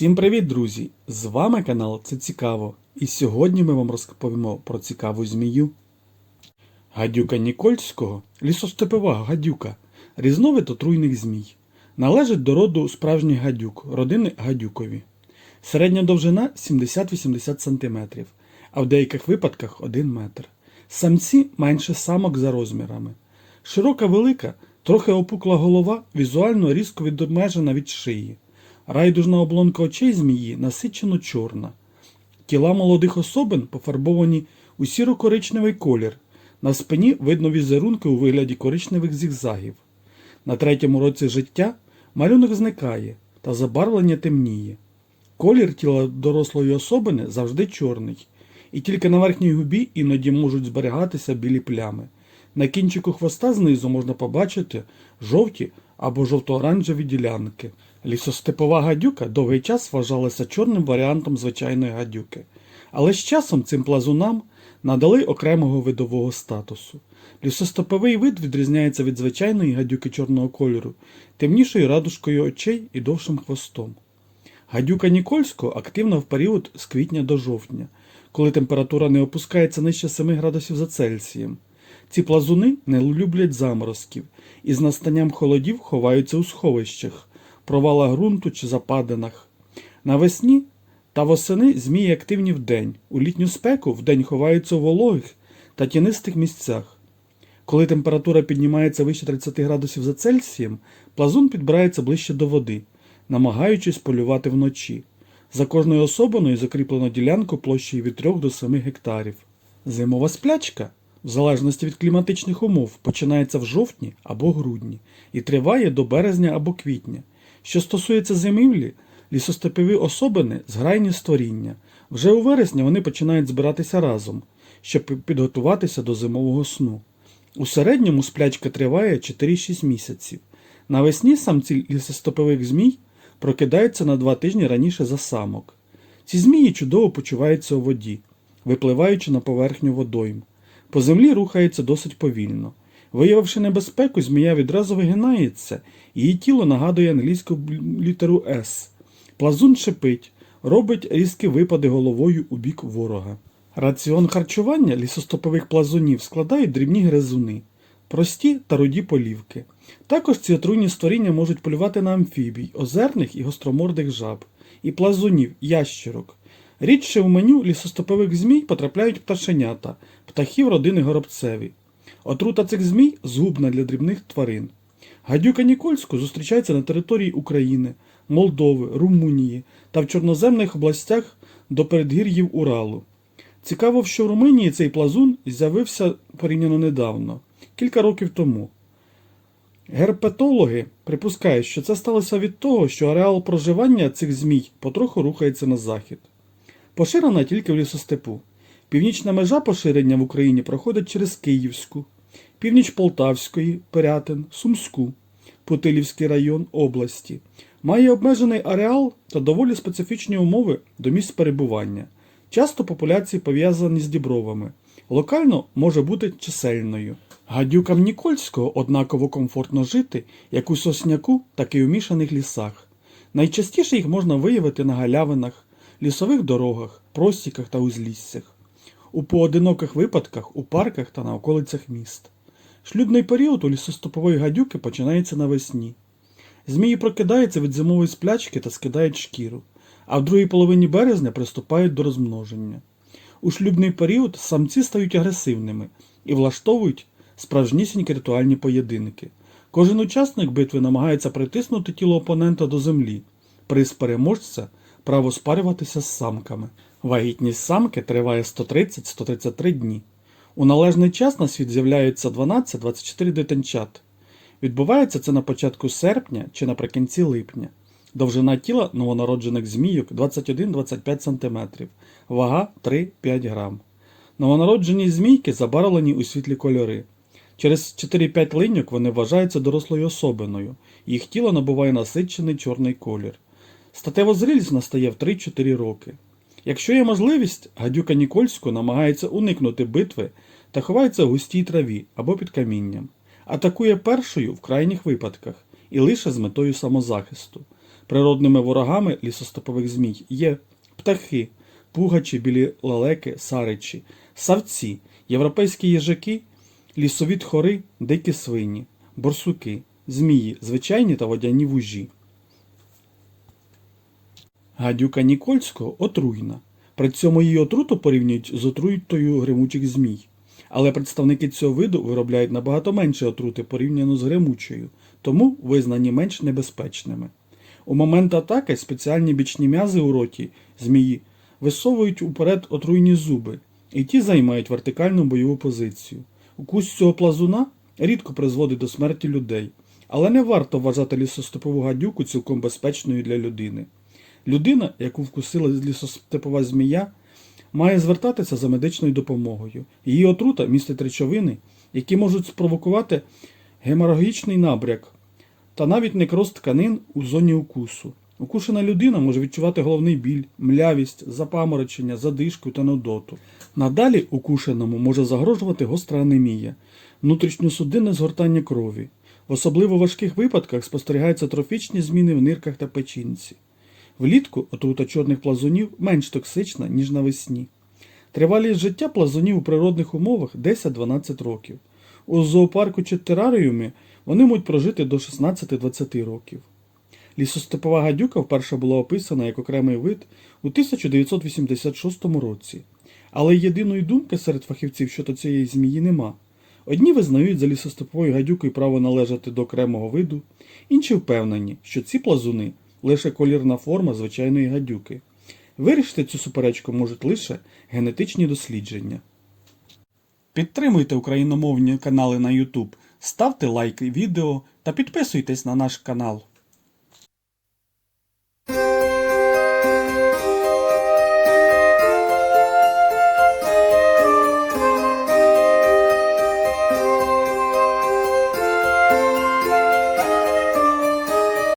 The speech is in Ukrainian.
Всім привіт, друзі! З вами канал Це Цікаво. І сьогодні ми вам розповімо про цікаву змію. Гадюка Нікольського лісостепова гадюка, різновид отруйних змій. Належить до роду справжніх гадюк, родини гадюкові. Середня довжина 70-80 см, а в деяких випадках 1 метр. Самці менше самок за розмірами. Широка велика, трохи опукла голова, візуально різко відмежена від шиї. Райдужна облонка очей змії насичено чорна. Тіла молодих особин пофарбовані у сіро-коричневий колір. На спині видно візерунки у вигляді коричневих зігзагів. На третьому році життя малюнок зникає та забарвлення темніє. Колір тіла дорослої особини завжди чорний, і тільки на верхній губі іноді можуть зберігатися білі плями. На кінчику хвоста знизу можна побачити жовті або жовто-оранжеві ділянки. Лісостепова гадюка довгий час вважалася чорним варіантом звичайної гадюки, але з часом цим плазунам надали окремого видового статусу. Лісостеповий вид відрізняється від звичайної гадюки чорного кольору, темнішою радужкою очей і довшим хвостом. Гадюка Нікольського активна в період з квітня до жовтня, коли температура не опускається нижче 7 градусів за Цельсієм. Ці плазуни не люблять заморозків і з настанням холодів ховаються у сховищах, провалах ґрунту чи западинах. Навесні та восени змії активні вдень, у літню спеку вдень ховаються у вологих та тінистих місцях. Коли температура піднімається вище 30 градусів за Цельсієм, плазун підбирається ближче до води, намагаючись полювати вночі. За кожною особиною закріплено ділянку площею від 3 до 7 гектарів. Зимова сплячка, в залежності від кліматичних умов, починається в жовтні або грудні і триває до березня або квітня. Що стосується зимівлі, лісостепові особини зграйні створіння. Вже у вересні вони починають збиратися разом, щоб підготуватися до зимового сну. У середньому сплячка триває 4-6 місяців. Навесні самці лісостепових змій прокидаються на два тижні раніше за самок. Ці змії чудово почуваються у воді, випливаючи на поверхню водойм. По землі рухаються досить повільно. Виявивши небезпеку, змія відразу вигинається, її тіло нагадує англійську літеру С. Плазун шипить, робить різкі випади головою у бік ворога. Раціон харчування лісостопових плазунів складають дрібні гризуни, прості та руді полівки. Також ці отруйні створіння можуть полювати на амфібій, озерних і гостромордих жаб, і плазунів, ящерок. Рідше в меню лісостопових змій потрапляють пташенята, птахів родини горобцеві. Отрута цих змій згубна для дрібних тварин. Гадюка Нікольську зустрічається на території України, Молдови, Румунії та в чорноземних областях до передгір'їв Уралу. Цікаво, що в Румунії цей плазун з'явився порівняно недавно, кілька років тому. Герпетологи припускають, що це сталося від того, що ареал проживання цих змій потроху рухається на захід. Поширена тільки в лісостепу. Північна межа поширення в Україні проходить через Київську, північ Полтавської, Пирятин, Сумську, Путилівський район області. Має обмежений ареал та доволі специфічні умови до місць перебування. Часто популяції пов'язані з дібровами. Локально може бути чисельною. Гадюкам Нікольського однаково комфортно жити як у сосняку, так і у мішаних лісах. Найчастіше їх можна виявити на галявинах, лісових дорогах, простіках та узліссях. У поодиноких випадках у парках та на околицях міст. Шлюбний період у лісостопової гадюки починається навесні. Змії прокидаються від зимової сплячки та скидають шкіру, а в другій половині березня приступають до розмноження. У шлюбний період самці стають агресивними і влаштовують справжнісінькі ритуальні поєдинки. Кожен учасник битви намагається притиснути тіло опонента до землі, приз переможця право спарюватися з самками. Вагітність самки триває 130-133 дні. У належний час на світ з'являються 12-24 дитинчат. Відбувається це на початку серпня чи наприкінці липня. Довжина тіла новонароджених змійок 21-25 см, вага 3-5 грам. Новонароджені змійки забарвлені у світлі кольори. Через 4-5 линьок вони вважаються дорослою особиною, їх тіло набуває насичений чорний колір. Статева зрілість настає в 3-4 роки. Якщо є можливість, гадюка Нікольську намагається уникнути битви та ховається в густій траві або під камінням. Атакує першою в крайніх випадках і лише з метою самозахисту. Природними ворогами лісостепових змій є птахи, пугачі, білі лелеки, саричі, савці, європейські їжаки, лісові тхори, дикі свині, борсуки, змії, звичайні та водяні вужі. Гадюка Нікольського отруйна. При цьому її отруту порівнюють з отрутою гримучих змій. Але представники цього виду виробляють набагато менше отрути порівняно з гримучою, тому визнані менш небезпечними. У момент атаки спеціальні бічні м'язи у роті змії висовують уперед отруйні зуби, і ті займають вертикальну бойову позицію. Укус цього плазуна рідко призводить до смерті людей, але не варто вважати лісостепову гадюку цілком безпечною для людини. Людина, яку вкусила лісостепова змія, має звертатися за медичною допомогою. Її отрута містить речовини, які можуть спровокувати геморагічний набряк та навіть некроз тканин у зоні укусу. Укушена людина може відчувати головний біль, млявість, запаморочення, задишку та нудоту. Надалі укушеному може загрожувати гостра анемія, внутрішньосудинне згортання крові. В особливо важких випадках спостерігаються трофічні зміни в нирках та печінці. Влітку отрута чорних плазунів менш токсична, ніж навесні. Тривалість життя плазунів у природних умовах 10-12 років. У зоопарку чи тераріумі вони можуть прожити до 16-20 років. Лісостепова гадюка вперше була описана як окремий вид у 1986 році, але єдиної думки серед фахівців щодо цієї змії нема. Одні визнають за лісостеповою гадюкою право належати до окремого виду, інші впевнені, що ці плазуни лише колірна форма звичайної гадюки. Вирішити цю суперечку можуть лише генетичні дослідження. Підтримуйте україномовні канали на YouTube, ставте лайки відео та підписуйтесь на наш канал.